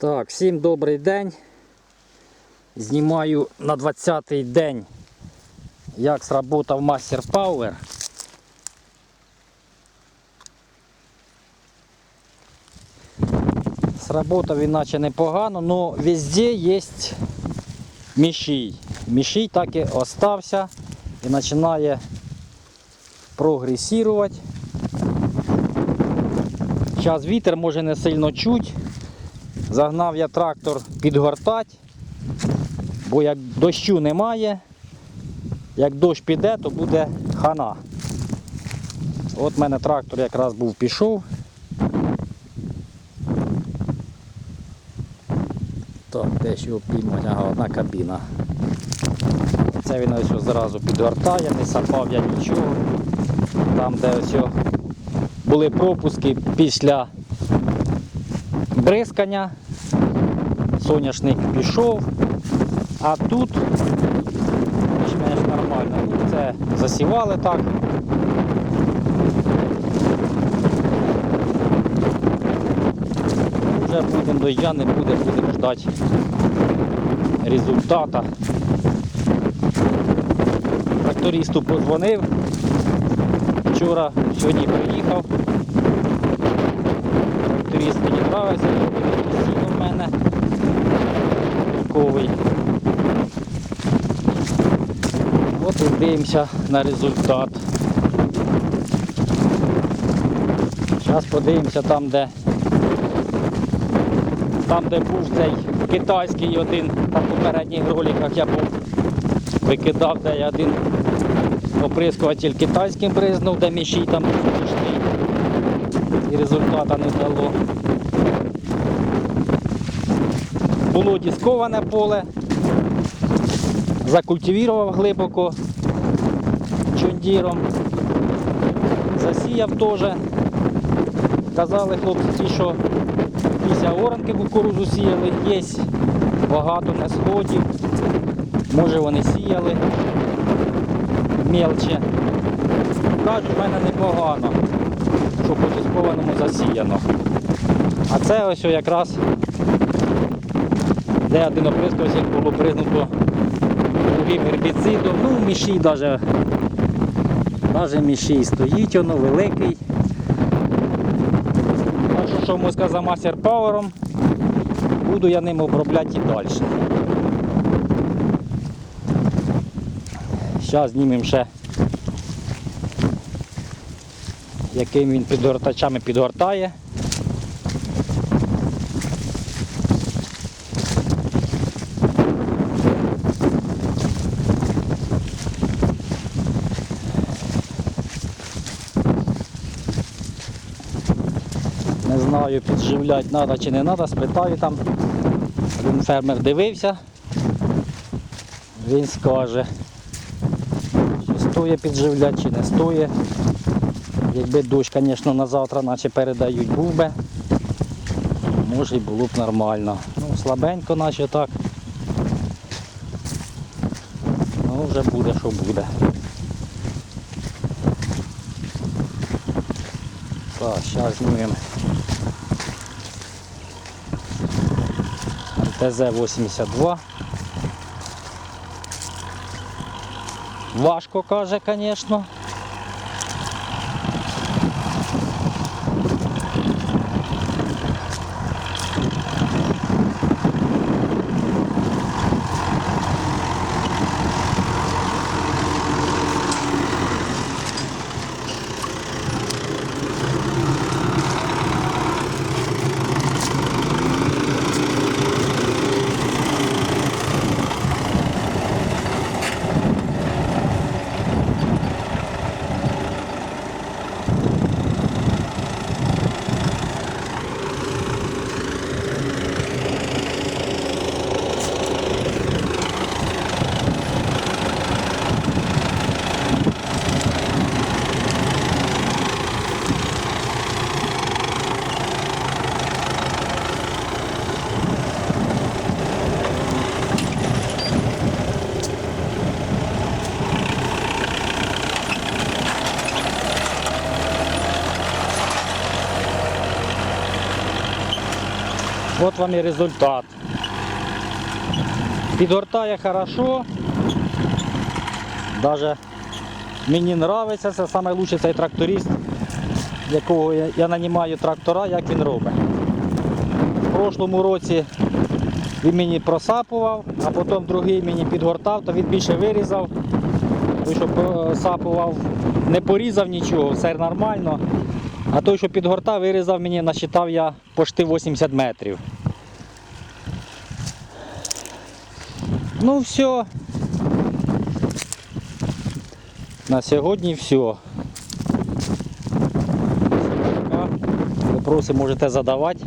Так, всім добрий день. Знімаю на 20-й день, як сработав Master Power. Сработав він наче непогано, але везде є мішій. Мішій так і остався і починає прогресувати. Зараз вітер може не сильно чуть. Загнав я трактор підгортати, бо як дощу немає, як дощ піде, то буде хана. От в мене трактор якраз був пішов. Так, десь його піймать, ага, одна кабіна. Це він ось зразу підгортає, не сапав я нічого. Там, де ось були пропуски після бризкання, соняшник пішов, а тут більш-менш нормально. Це засівали так. Вже будемо дождя, не буде, будемо ждати результата. Трактористу позвонив. Вчора, сьогодні приїхав. Подобається, постійно в мене. Військовий. От і дивимося на результат. Зараз подивимося там, де там, де був цей китайський один, на попередніх роликах я був викидав, де я один оприскуватель китайським бризнув, де мішій там пішли. І результата не дало. Було дисковане поле, закультивував глибоко чондіром, засіяв теж. Казали хлопці, що після оранки кукурузу сіяли, є багато несходів. Може вони сіяли мелче. Кажуть, в мене непогано, що по дискованому засіяно. А це ось якраз де один оприскуватель було признуто другим гербіцидом. Ну, мішій навіть, навіть мішій стоїть, воно великий. Так що, що сказати за Master Power, буду я ним обробляти і далі. Зараз знімемо ще, яким він підгортачами підгортає. Не знаю, підживляти треба чи не треба, спитаю там. Один фермер дивився, він скаже, чи стоїть підживляти, чи не стоїть. Якби дощ, звісно, на завтра наче передають був може і було б нормально. Ну, слабенько наче так. Ну, вже буде, що буде. Так, зараз знімемо. МТЗ-82. Важко каже, звісно. От вам і результат. Підгортає хорошо. Даже мені подобається, це найкращий цей тракторист, якого я, нанімаю трактора, як він робить. В прошлому році він мені просапував, а потім другий мені підгортав, то він більше вирізав. Той, що просапував, не порізав нічого, все нормально. А той, що підгорта, вирізав мені, насчитав я почти 80 метрів. Ну все. На сьогодні все. Вопроси можете задавати.